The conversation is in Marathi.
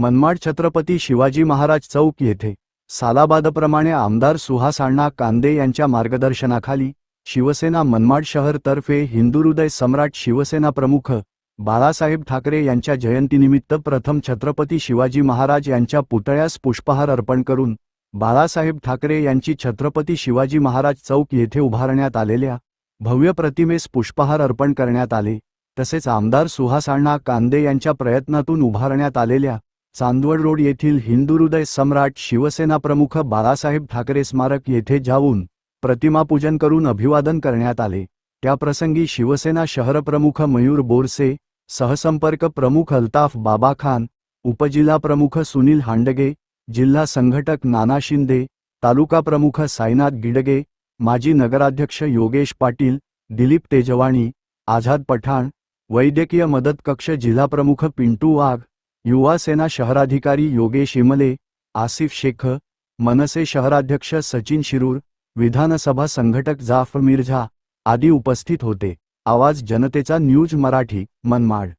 मनमाड छत्रपती शिवाजी महाराज चौक येथे सालाबादप्रमाणे आमदार सुहास अण्णा कांदे यांच्या मार्गदर्शनाखाली शिवसेना मनमाड शहरतर्फे हिंदुहृदय सम्राट शिवसेना प्रमुख बाळासाहेब ठाकरे यांच्या जयंतीनिमित्त प्रथम छत्रपती शिवाजी महाराज यांच्या पुतळ्यास पुष्पहार अर्पण करून बाळासाहेब ठाकरे यांची छत्रपती शिवाजी महाराज चौक येथे उभारण्यात आलेल्या भव्य प्रतिमेस पुष्पहार अर्पण करण्यात आले. तसेच आमदार सुहास अण्णा कांदे यांच्या प्रयत्नातून उभारण्यात आलेल्या चांदवड रोड येथील हिंदुहृदय सम्राट शिवसेना प्रमुख बाळासाहेब ठाकरे स्मारक येथे जाऊन प्रतिमापूजन करून अभिवादन करण्यात आले. त्याप्रसंगी शिवसेना शहरप्रमुख मयूर बोरसे सहसंपर्क प्रमुख अल्ताफ बाबा खान उपजिल्हा प्रमुख सुनील हांडगे जिल्हा संघटक नाना शिंदे तालुका प्रमुख साईनाथ गिडगे माजी नगराध्यक्ष योगेश पाटील दिलीप तेजवाणी आझाद पठाण वैद्यकीय मदत कक्ष जिल्हाप्रमुख पिंटू वाघ युवा सेना शहराधिकारी योगेश इमले आसिफ शेख मनसे शहराध्यक्ष सचिन शिरूर विधानसभा संघटक जाफ मिर्झा आदी उपस्थित होते. आवाज जनतेचा न्यूज मराठी मनमाड.